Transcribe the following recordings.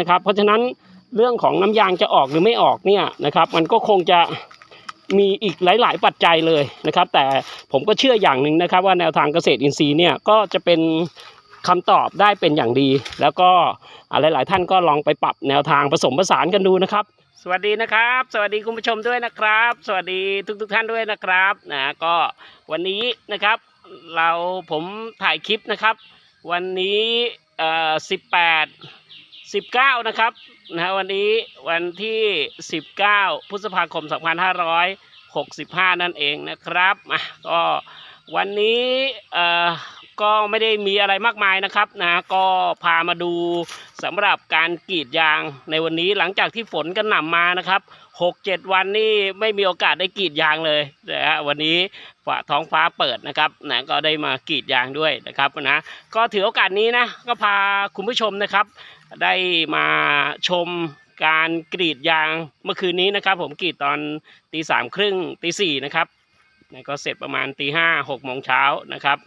นะครับ เพราะฉะนั้นเรื่องของน้ำยางจะออกหรือไม่ออกเนี่ยนะครับ มันก็คงจะมีอีกหลาย ๆ ปัจจัยเลยนะครับ แต่ผมก็เชื่ออย่างหนึ่งนะครับ ว่าแนวทางเกษตรอินทรีย์เนี่ยก็จะเป็นคำตอบได้เป็นอย่างดี แล้วก็อ่าหลาย ๆ ท่านก็ลองไปปรับแนวทางผสมผสานกันดูนะครับ สวัสดีนะครับ สวัสดีคุณผู้ชมด้วยนะครับ สวัสดีทุก ๆ ท่านด้วยนะครับนะก็วันนี้นะครับ เราผมถ่ายคลิปนะครับ วันนี้เอ่อ18 19 นะครับนะฮะวันนี้วันที่ 19 พฤษภาคม 2565 นั่นเองนะครับอะก็วันนี้เอ่อก็ไม่ได้มีอะไรมากมายนะครับนะก็พามาดูสำหรับการกรีดยางในวันนี้หลังจากที่ฝนกระหน่ำมานะครับหกเจ็ดวันนี่ไม่มีโอกาสได้กรีดยางเลยนะฮะวันนี้ฝ่าท้องฟ้าเปิดนะครับนะก็ได้มากรีดยางด้วยนะครับนะก็ถือโอกาสนี้นะก็พาคุณผู้ชมนะครับ ได้มาชมการกรีดยางเมื่อคืนนี้นะครับ ผมกรีดตอนตีสามครึ่งตีสี่นะครับก็เสร็จประมาณตีห้าหกโมงเช้านะครับ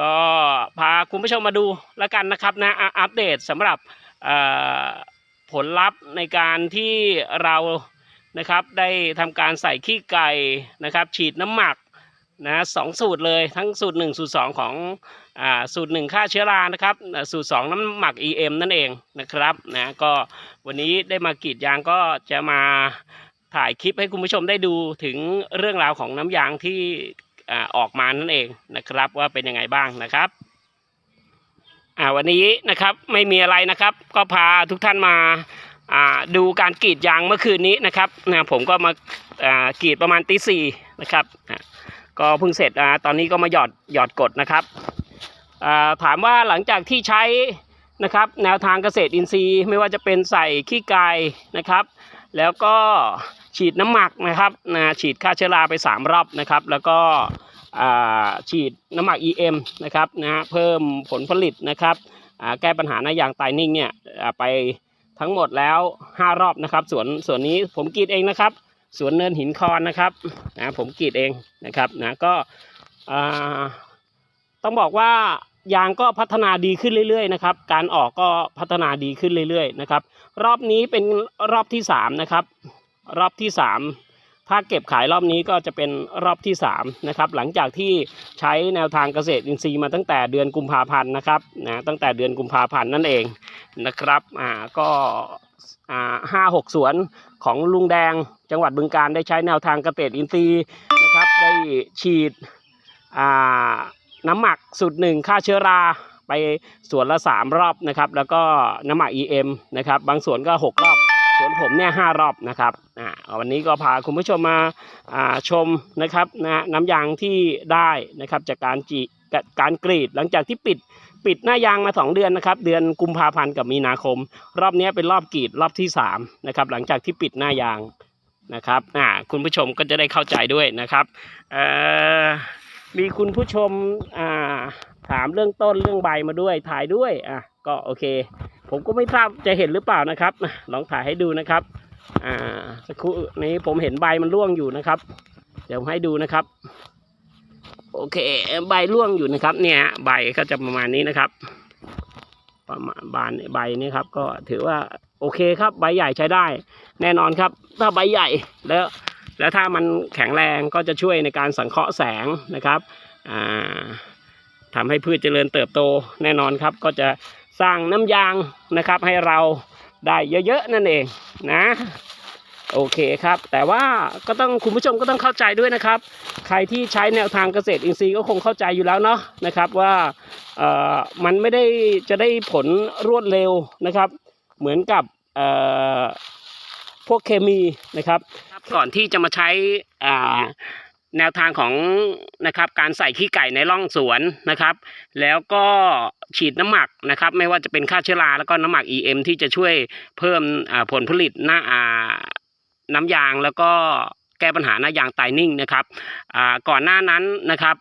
ก็พาคุณผู้ชมมาดูแล้วกันนะครับนะอัปเดตสำหรับผลลัพธ์ในการที่เรานะครับได้ทำการใส่ขี้ไก่นะครับ ฉีดน้ำหมักนะสองสูตรเลยทั้งสูตร 1 สูตร 2 ของอ่า สูตร1ฆ่าเชื้อรานะครับสูตร 2 น้ำหมัก EM นั่นเองนะครับนะก็วันนี้ได้มากรีดยางก็จะมาถ่ายคลิปให้คุณผู้ชมได้ดูถึงเรื่องราวของน้ำยางที่อ่าออกมานั่นเองนะครับว่าเป็นยังไงบ้างนะครับอ่าวันนี้นะครับไม่มีอะไรนะครับก็พาทุกท่านมาอ่าดูการกรีดยางเมื่อคืนนี้นะครับนะผมก็มาอ่ากรีดประมาณตีสี่นะครับ ก็เพิ่งเสร็จตอนนี้ก็มาหยอดหยอดกดนะครับ ถามว่าหลังจากที่ใช้นะครับแนวทางเกษตรอินทรีย์ไม่ว่าจะเป็นใส่ขี้ไก่นะครับ แล้วก็ฉีดน้ำหมักนะครับนะฉีดฆ่าเชื้อราไป 3 รอบนะครับ แล้วก็ฉีดน้ำหมัก EM นะครับนะเพิ่มผลผลิตนะครับแก้ปัญหาหน้ายางตายนิ่งเนี่ยไปทั้งหมดแล้ว 5 รอบนะครับส่วนส่วนนี้ผมกรีดเองนะครับสวนเนินหินคอนนะครับนะผมกรีดเองนะครับนะก็ต้องบอกว่า ยางก็พัฒนาดีขึ้นเรื่อยๆนะครับ การออกก็พัฒนาดีขึ้นเรื่อยๆนะครับ รอบนี้เป็นรอบที่สามนะครับรอบที่สามถ้าเก็บขายรอบนี้ก็จะเป็นรอบที่สามนะครับหลังจากที่ใช้แนวทางเกษตรอินทรีย์มาตั้งแต่เดือนกุมภาพันธ์นะครับนะตั้งแต่เดือนกุมภาพันธ์นั่นเองนะครับอ่าก็อ่าห้าหกสวนของลุงแดงจังหวัดบึงการได้ใช้แนวทางเกษตรอินทรีย์นะครับได้ฉีดอ่า น้ำหมักสูตรหนึ่งฆ่าเชื้อราไปสวนละสามรอบนะครับ แล้วก็น้ำหมัก EM นะครับ บางสวนก็หกรอบ สวนผมเนี่ยห้ารอบนะครับอ่าวันนี้ก็พาคุณผู้ชมมาอ่าชมนะครับนะน้ำยางที่ได้นะครับจากการจีการกรีดหลังจากที่ปิดปิดหน้ายางมา 2 เดือนนะครับ เดือนกุมภาพันธ์กับมีนาคม รอบนี้เป็นรอบกรีดรอบที่3นะครับหลังจากที่ปิดหน้ายางนะครับอ่าคุณผู้ชมก็จะได้เข้าใจด้วยนะครับเอ่อ มีคุณผู้ชมอ่าถามเรื่องต้นเรื่องใบมาด้วยถ่ายด้วยอะก็โอเค ผมก็ไม่ทราบจะเห็นหรือเปล่านะครับ ลองถ่ายให้ดูนะครับอ่าสักครู่นี้ผมเห็นใบมันร่วงอยู่นะครับ เดี๋ยวให้ดูนะครับ โอเค ใบร่วงอยู่นะครับ เนี่ยใบก็จะประมาณนี้นะครับ ประมาณบานใบนี้ครับ ก็ถือว่าโอเคครับใบใหญ่ใช้ได้ แน่นอนครับ ถ้าใบใหญ่แล้ว แล้วถ้ามันแข็งแรงก็จะช่วยในการสังเคราะห์แสงนะครับอ่าทำให้พืชเจริญเติบโตแน่นอนครับ ก็จะสร้างน้ำยางนะครับให้เราได้เยอะๆนั่นเองนะโอเคครับ แต่ว่าก็ต้องคุณผู้ชมก็ต้องเข้าใจด้วยนะครับ ใครที่ใช้แนวทางเกษตรอินทรีย์ก็คงเข้าใจอยู่แล้วเนาะนะครับว่าเอ่อมันไม่ได้จะได้ผลรวดเร็วนะครับ เหมือนกับเอ่อพวกเคมีนะครับ ก่อนที่จะมาใช้แนวทางของนะครับการใส่ขี้ไก่ในร่องสวนนะครับ แล้วก็ฉีดน้ำหมักนะครับ ไม่ว่าจะเป็นฆ่าเชื้อราแล้วก็น้ำหมัก EM ที่จะช่วยเพิ่มผลผลิตหน้าน้ำยางแล้วก็แก้ปัญหาหน้ายางตายนิ่งนะครับก่อนหน้านั้นนะครับ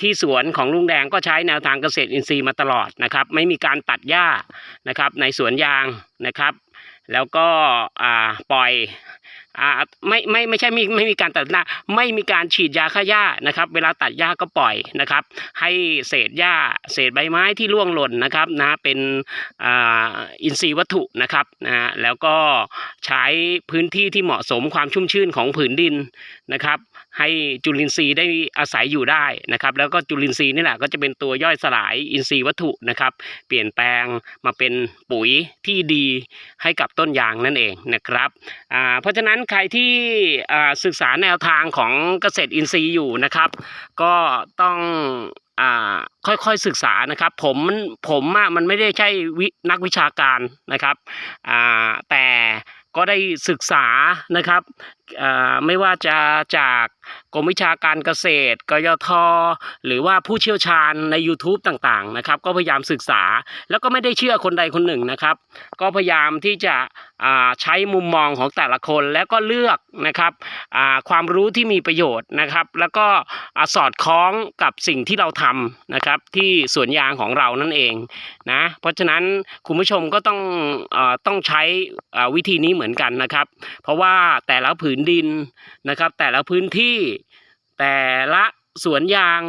ที่สวนของลุงแดงก็ใช้แนวทางเกษตรอินทรีย์มาตลอดนะครับ ไม่มีการตัดหญ้านะครับในสวนยางนะครับ แล้วก็ปล่อย อ่าไม่ไม่ไม่ใช่ไม่ไม่มีการตัดหน้าไม่มีการฉีดยาฆ่าหญ้านะครับ เวลาตัดหญ้าก็ปล่อยนะครับ ให้เศษหญ้าเศษใบไม้ที่ร่วงหล่นนะครับนะเป็นอ่าอินทรีย์วัตถุนะครับนะแล้วก็ใช้พื้นที่ที่เหมาะสมความชุ่มชื้นของผืนดินนะครับ ให้จุลินทรีย์ได้อาศัยอยู่ได้นะครับ แล้วก็จุลินทรีย์นี่แหละก็จะเป็นตัวย่อยสลายอินทรีย์วัตถุนะครับ เปลี่ยนแปลงมาเป็นปุ๋ยที่ดีให้กับต้นยางนั่นเองนะครับเพราะฉะนั้นใครที่ศึกษาแนวทางของเกษตรอินทรีย์อยู่นะครับ ก็ต้องอค่อยๆศึกษานะครับ ผมมันผมอะมันไม่ได้ใช่วินักวิชาการนะครับแต่ก็ได้ศึกษานะครับ ไม่ว่าจะจากกรมวิชาการเกษตร กยท หรือว่าผู้เชี่ยวชาญใน YouTube ต่างๆนะครับ ก็พยายามศึกษาแล้วก็ไม่ได้เชื่อคนใดคนหนึ่งนะครับ ก็พยายามที่จะใช้มุมมองของแต่ละคนแล้วก็เลือกนะครับความรู้ที่มีประโยชน์นะครับ แล้วก็อสอดคล้องกับสิ่งที่เราทำนะครับที่สวนยางของเรานั่นเองนะเพราะฉะนั้นคุณผู้ชมก็ต้องอต้องใช้วิธีนี้เหมือนกันนะครับ เพราะว่าแต่ละผืนดินนะครับ แต่ละพื้นที่แต่ละสวนยาง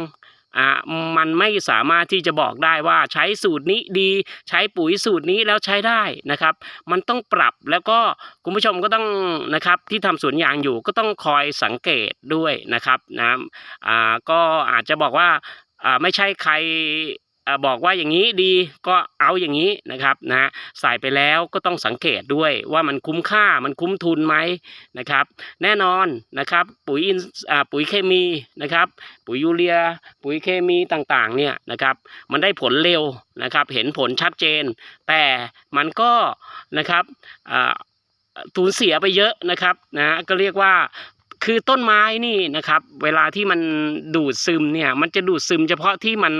อ่ามันไม่สามารถที่จะบอกได้ว่าใช้สูตรนี้ดี ใช้ปุ๋ยสูตรนี้แล้วใช้ได้นะครับ มันต้องปรับแล้วก็คุณผู้ชมก็ต้องนะครับที่ทำสวนยางอยู่ก็ต้องคอยสังเกตด้วยนะครับนะอ่าก็อาจจะบอกว่าอ่าไม่ใช่ใคร บอกว่าอย่างนี้ดีก็เอาอย่างนี้นะครับนะใส่ไปแล้วก็ต้องสังเกตด้วยว่ามันคุ้มค่ามันคุ้มทุนไหมนะครับ แน่นอนนะครับปุ๋ยอินปุ๋ยเคมีนะครับ ปุ๋ยยูเรีย ปุ๋ยเคมีต่างๆเนี่ยนะครับ มันได้ผลเร็วนะครับ เห็นผลชัดเจน แต่มันก็นะครับอ่าสูญเสียไปเยอะนะครับนะก็เรียกว่า คือต้นไม้นี่นะครับ เวลาที่มันดูดซึมเนี่ยมันจะดูดซึมเฉพาะที่มัน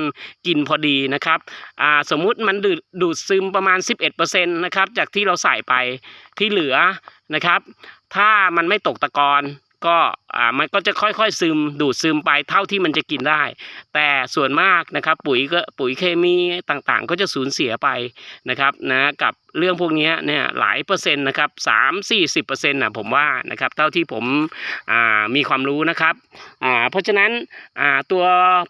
กินพอดีนะครับอ่าสมมุติมันดูดดูดซึมประมาณ 11%นะครับจากที่เราใส่ไปที่เหลือนะครับ ถ้ามันไม่ตกตะกอน ก็อ่ามันก็จะค่อยๆซึมดูดซึมไปเท่าที่มันจะกินได้ แต่ส่วนมากนะครับปุ๋ยก็ปุ๋ยเคมีต่างๆ ก็จะสูญเสียไปนะครับนะกับเรื่องพวกนี้เนี่ยหลายเปอร์เซ็นต์นะครับสามสี่สิบเปอร์เซ็นต์นะผมว่านะครับเท่าที่ผมอ่ามีความรู้นะครับอ่าเพราะฉะนั้นอ่าตัว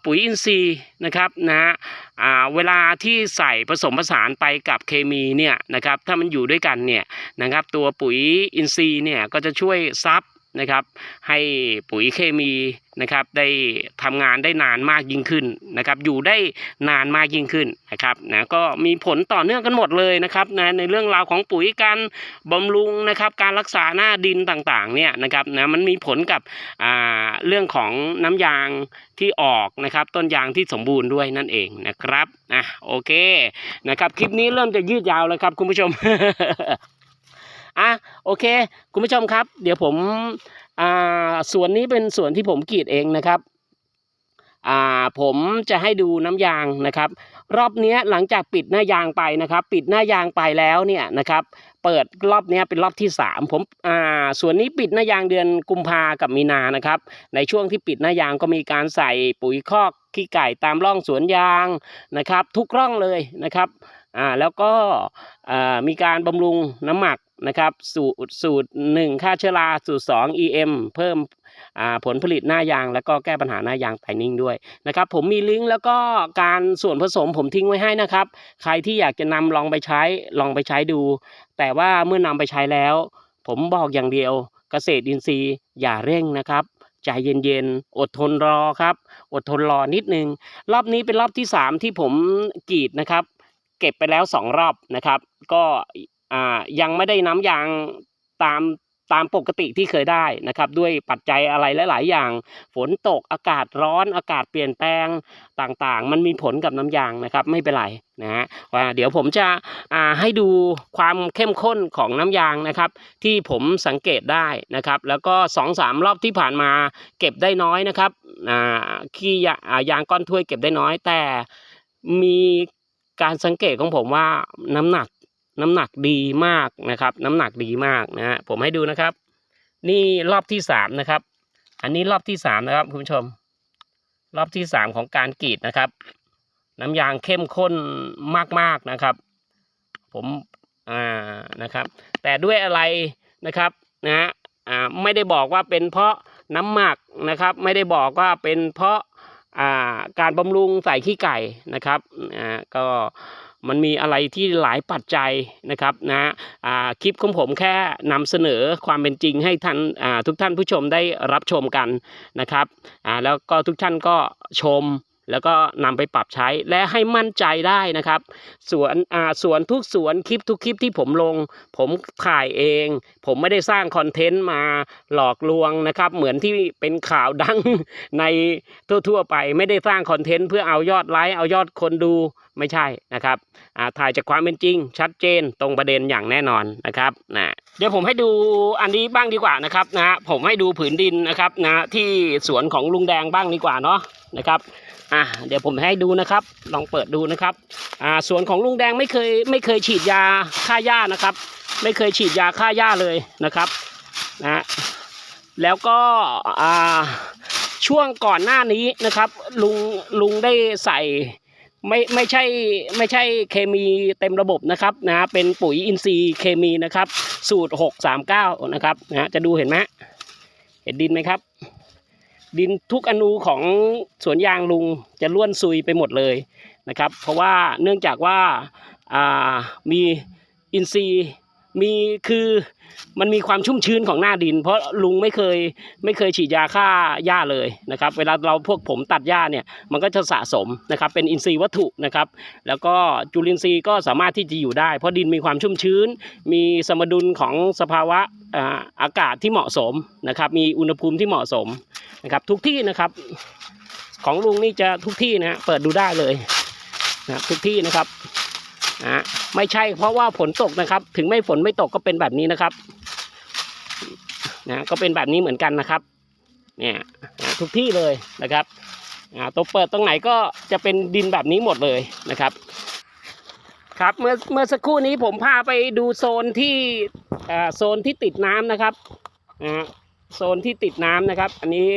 ปุ๋ยอินทรีย์นะครับนะอ่าเวลาที่ใส่ผสมผสานไปกับเคมีเนี่ยนะครับถ้ามันอยู่ด้วยกันเนี่ยนะครับตัวปุ๋ยอินทรีย์เนี่ยก็จะช่วยซับ นะครับ ให้ปุ๋ยเคมีนะครับ ได้ทำงานได้นานมากยิ่งขึ้นนะครับ อยู่ได้นานมากยิ่งขึ้นนะครับนะก็มีผลต่อเนื่องกันหมดเลยนะครับนะในเรื่องราวของปุ๋ยการบำรุงนะครับ การรักษาหน้าดินต่างๆเนี่ยนะครับนะมันมีผลกับอ่าเรื่องของน้ำยางที่ออกนะครับ ต้นยางที่สมบูรณ์ด้วยนั่นเองนะครับอะโอเคนะครับ คลิปนี้เริ่มจะยืดยาวแล้วครับคุณผู้ชม อะโอเค คุณผู้ชมครับ เดี๋ยวผมอ่าส่วนนี้เป็นส่วนที่ผมกรีดเองนะครับอ่าผมจะให้ดูน้ำยางนะครับ รอบนี้หลังจากปิดหน้ายางไปนะครับ ปิดหน้ายางไปแล้วเนี่ยนะครับ เปิดรอบนี้เป็นรอบที่สามผมอ่าส่วนนี้ปิดหน้ายางเดือนกุมภากับมีนานะครับ ในช่วงที่ปิดหน้ายางก็มีการใส่ปุ๋ยคอกขี้ไก่ตามร่องสวนยางนะครับ ทุกร่องเลยนะครับอ่าแล้วก็อ่ามีการบำรุงน้ำหมัก นะครับสูตรสูตรหนึ่งฆ่าเชื้อราสูตรสอง EM เพิ่มผลผลิตหน้ายาง แล้วก็แก้ปัญหาหน้ายางไทนิ่งด้วยนะครับผมมีลิงก์แล้วก็การส่วนผสมผมทิ้งไว้ให้นะครับ ใครที่อยากจะนำลองไปใช้ลองไปใช้ดู แต่ว่าเมื่อนำไปใช้แล้ว ผมบอกอย่างเดียวเกษตรอินทรีย์อย่าเร่งนะครับใจเย็นๆ อดทนรอครับ อดทนรอนิดนึง รอบนี้เป็นรอบที่สามที่ผมกรีดนะครับ เก็บไปแล้วสองรอบนะครับ ก็ อ่ายังไม่ได้น้ำยางตามตามปกติที่เคยได้นะครับ ด้วยปัจจัยอะไรหลาย ๆ อย่าง ฝนตกอากาศร้อนอากาศเปลี่ยนแปลงต่างๆ มันมีผลกับน้ำยางนะครับ ไม่เป็นไรนะฮะว่าเดี๋ยวผมจะอ่าให้ดูความเข้มข้นของน้ำยางนะครับ ที่ผมสังเกตได้นะครับ แล้วก็สองสามรอบที่ผ่านมาเก็บได้น้อยนะครับอ่าขี้ยาอ่ายางก้อนถ้วยเก็บได้น้อยแต่มีการสังเกตของผมว่าน้ำหนัก น้ำหนักดีมากนะครับ น้ำหนักดีมากนะฮะผมให้ดูนะครับ นี่รอบที่สามนะครับ อันนี้รอบที่สามนะครับคุณผู้ชม รอบที่สามของการกรีดนะครับ น้ำยางเข้มข้นมากๆนะครับ ผมอ่านะครับ แต่ด้วยอะไรนะครับนะฮะอ่าไม่ได้บอกว่าเป็นเพราะน้ำหมักนะครับ ไม่ได้บอกว่าเป็นเพราะอ่าการบำรุงใส่ขี้ไก่นะครับอ่าก็ มันมีอะไรที่หลายปัจจัยนะครับนะคลิปของผมแค่นำเสนอความเป็นจริงให้ท่านทุกท่านผู้ชมได้รับชมกันนะครับแล้วก็ทุกท่านก็ชม แล้วก็นำไปปรับใช้และให้มั่นใจได้นะครับสวนอ่าสวนทุกสวนคลิปทุกคลิปที่ผมลง ผมถ่ายเอง ผมไม่ได้สร้างคอนเทนต์มาหลอกลวงนะครับ เหมือนที่เป็นข่าวดังในทั่ว ๆ ไปไม่ได้สร้างคอนเทนต์เพื่อเอายอดไลค์เอายอดคนดูไม่ใช่นะครับอ่าถ่ายจากความเป็นจริง ชัดเจนตรงประเด็นอย่างแน่นอนนะครับนะเดี๋ยวผมให้ดูอันนี้บ้างดีกว่านะครับนะผมให้ดูผืนดินนะครับนะที่สวนของลุงแดงบ้างดีกว่าเนาะนะครับอ่าเดี๋ยวผมให้ดูนะครับ ลองเปิดดูนะครับ อ่าสวนของลุงแดงไม่เคยไม่เคยฉีดยาฆ่าหญ้านะครับ ไม่เคยฉีดยาฆ่าหญ้าเลยนะครับนะแล้วก็อ่าช่วงก่อนหน้านี้นะครับลุงลุงได้ใส่ไม่ไม่ใช่ไม่ใช่เคมีเต็มระบบนะครับนะเป็นปุ๋ยอินทรีย์เคมีนะครับ สูตร 639 นะครับนะจะดูเห็นไหมเห็นดินไหมครับ ดินทุกอนูของสวนยางลุงจะล้วนซุยไปหมดเลยนะครับ เพราะว่าเนื่องจากว่าามีอินทรีย์มีคือมันมีความชุ่มชื้นของหน้าดิน เพราะลุงไม่เคยไม่เคยฉีดยาฆ่าหญ้าเลยนะครับเวลาเราพวกผมตัดหญ้าเนี่ยมันก็จะสะสมนะครับเป็นอินทรีย์วัตถุนะครับแล้วก็จุลินทรีย์ก็สามารถที่จะอยู่ได้ เพราะดินมีความชุ่มชื้น มีสมดุลของสภาวะ อากาศที่เหมาะสมนะครับ มีอุณหภูมิที่เหมาะสมนะครับ ทุกที่นะครับ ของลุงนี่จะทุกที่นะฮะเปิดดูได้เลยนะทุกที่นะครับนะไม่ใช่เพราะว่าฝนตกนะครับ ถึงไม่ฝนไม่ตกก็เป็นแบบนี้นะครับนะก็เป็นแบบนี้เหมือนกันนะครับเนี่ยนะทุกที่เลยนะครับอ่าตัวเปิดตรงไหนก็จะเป็นดินแบบนี้หมดเลยนะครับ ครับเมื่อเมื่อสักครู่นี้ผมพาไปดูโซนที่ โซนที่ติดน้ำนะครับนะฮะโซนที่ติดน้ำนะครับ อันนี้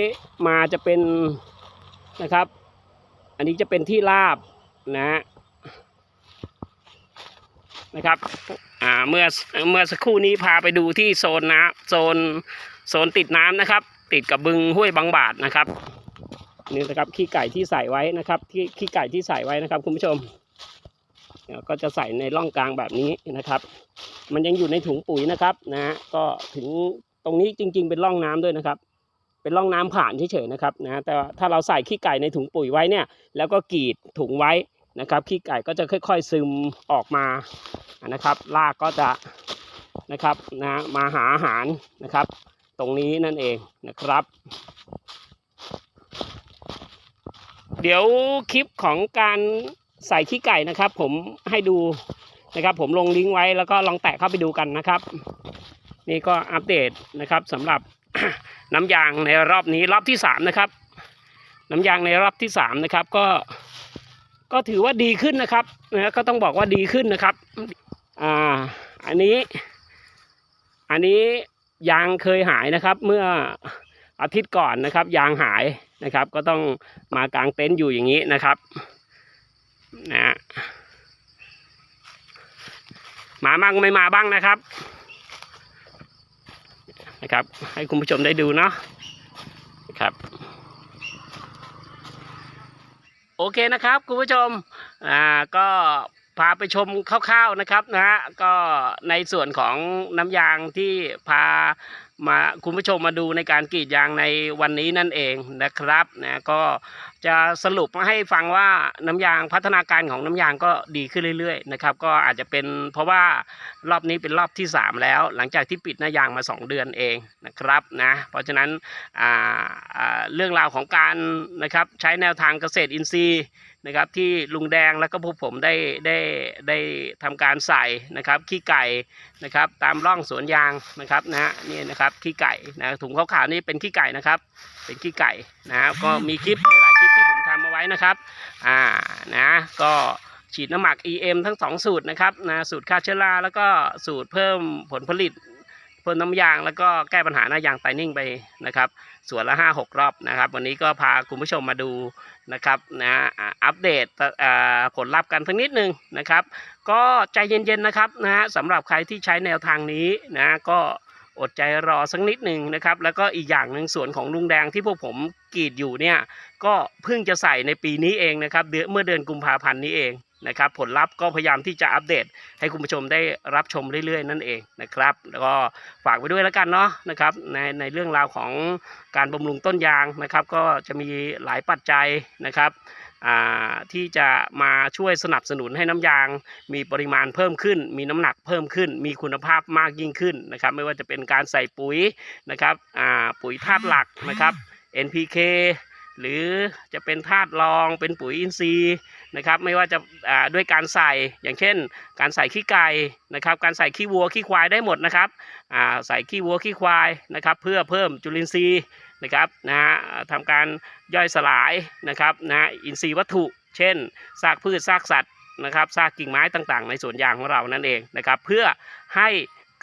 มาจะเป็นนะครับ อันนี้จะเป็นที่ราบนะนะครับอ่าเมื่อเมื่อสักครู่นี้พาไปดูที่โซนน้ำโซนโซนติดน้ำนะครับ ติดกับบึงห้วยบางบาทนะครับนี่นะครับขี้ไก่ที่ใส่ไว้นะครับที่ขี้ไก่ที่ใส่ไว้นะครับ คุณผู้ชมก็จะใส่ในร่องกลางแบบนี้นะครับ มันยังอยู่ในถุงปุ๋ยนะครับนะฮะก็ถึงตรงนี้จริง ๆ เป็นร่องน้ำด้วยนะครับ เป็นร่องน้ำผ่านเฉยๆนะครับนะแต่ถ้าเราใส่ขี้ไก่ในถุงปุ๋ยไว้เนี่ย แล้วก็กรีดถุงไว้นะครับขี้ไก่ก็จะค่อย ๆ ซึมออกมานะครับรากก็จะนะครับนะมาหาอาหารนะครับ ตรงนี้นั่นเองนะครับ เดี๋ยวคลิปของการใส่ขี้ไก่นะครับ ผมให้ดู นะครับ ผมลงลิงก์ไว้แล้วก็ลองแตะเข้าไปดูกันนะครับ นี่ก็อัปเดตนะครับสำหรับน้ำยางในรอบนี้รอบที่สามนะครับ น้ำยางในรอบที่สามนะครับ ก็ก็ถือว่าดีขึ้นนะครับนะก็ต้องบอกว่าดีขึ้นนะครับอ่าอันนี้ อันนี้ยางเคยหายนะครับ เมื่ออาทิตย์ก่อนนะครับ ยางหายนะครับ ก็ต้องมากางเต็นท์อยู่อย่างนี้นะครับนะ มาบ้างไม่มาบ้างนะครับ นะครับ ให้คุณผู้ชมได้ดูเนาะครับโอเคนะครับคุณผู้ชมอ่าก็าไปชมคร่าวๆนะครับนะฮะก็ในส่วนของน้ำยางที่พามาคุณผู้ชมมาดูในการกรีดยางในวันนี้นั่นเองนะครับนะก็จะสรุปมาให้ฟังว่าน้ำยางพัฒนาการของน้ำยางก็ดีขึ้นเรื่อยๆนะครับก็อาจจะเป็นเพราะว่ารอบนี้เป็นรอบที่ 3 แล้ว หลังจากที่ปิดหน้ายางมา 2 เดือนเองนะครับนะเพราะฉะนั้นอ่าเรื่องราวของการนะครับใช้แนวทางเกษตรอินทรีย์ นะครับที่ลุงแดงแล้วก็พวกผมได้ได้ได้ทำการใส่นะครับขี้ไก่นะครับตามร่องสวนยางนะครับนะฮะนี่นะครับขี้ไก่นะถุงขาวๆนี่เป็นขี้ไก่นะครับ เป็นขี้ไก่นะครับก็มีคลิปหลายคลิปที่ผมทำเอาไว้นะครับอ่านะก็ฉีดน้ำหมัก EM ทั้งสองสูตรนะครับนะสูตรฆ่าเชื้อราแล้วก็สูตรเพิ่มผลผลิต พ่นน้ำยางแล้วก็แก้ปัญหาหน้ายางไตนิ่งไปนะครับส่วนละห้าหกรอบนะครับ วันนี้ก็พาคุณผู้ชมมาดูนะครับนะอัปเดตผลลัพธ์กันสักนิดหนึ่งนะครับ ก็ใจเย็นๆนะครับนะฮะสำหรับใครที่ใช้แนวทางนี้นะก็อดใจรอสักนิดหนึ่งนะครับ แล้วก็อีกอย่างหนึ่งส่วนของลุงแดงที่พวกผมกรีดอยู่เนี่ยก็เพิ่งจะใส่ในปีนี้เองนะครับเดือนเมื่อเดือนกุมภาพันธ์นี้เอง นะครับผลลัพธ์ก็พยายามที่จะอัปเดต ให้คุณผู้ชมได้รับชมเรื่อยๆ นั่นเองนะครับ แล้วก็ฝากไว้ด้วยแล้วกันเนาะนะครับในในเรื่องราวของการบำรุงต้นยางนะครับ ก็จะมีหลายปัจจัยนะครับที่จะมาช่วยสนับสนุนให้น้ำยาง มีปริมาณเพิ่มขึ้น มีน้ำหนักเพิ่มขึ้น มีคุณภาพมากยิ่งขึ้นนะครับ ไม่ว่าจะเป็นการใส่ปุ๋ยนะครับปุ๋ยธาตุหลักนะครับ NPK หรือจะเป็นธาตุรองเป็นปุ๋ยอินทรีย์ นะครับไม่ว่าจะาด้วยการใส่อย่างเช่น การใส่ขี้ไก่นะครับการใส่ขี้วัวขี้ควายได้หมดนะครับใส่ขี้วัวขี้ควายนะครับเพื่อเพิ่มจุลินทรีย์นะครับนะฮะทำการย่อยสลายนะครับนะอินทรีย์วัตถุ เช่นซากพืชซากสัตว์นะครับซากกิ่งไม้ต่างๆ ในสวนยางของเรานั่นเองนะครับเพื่อให้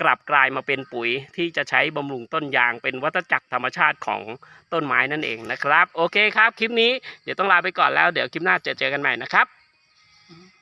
กลับกลายมาเป็นปุ๋ยที่จะใช้บำรุงต้นยางเป็นวัฏจักรธรรมชาติของต้นไม้นั่นเองนะครับ โอเคครับ คลิปนี้เดี๋ยวต้องลาไปก่อนแล้วเดี๋ยวคลิปหน้าจะเจอกันใหม่นะครับ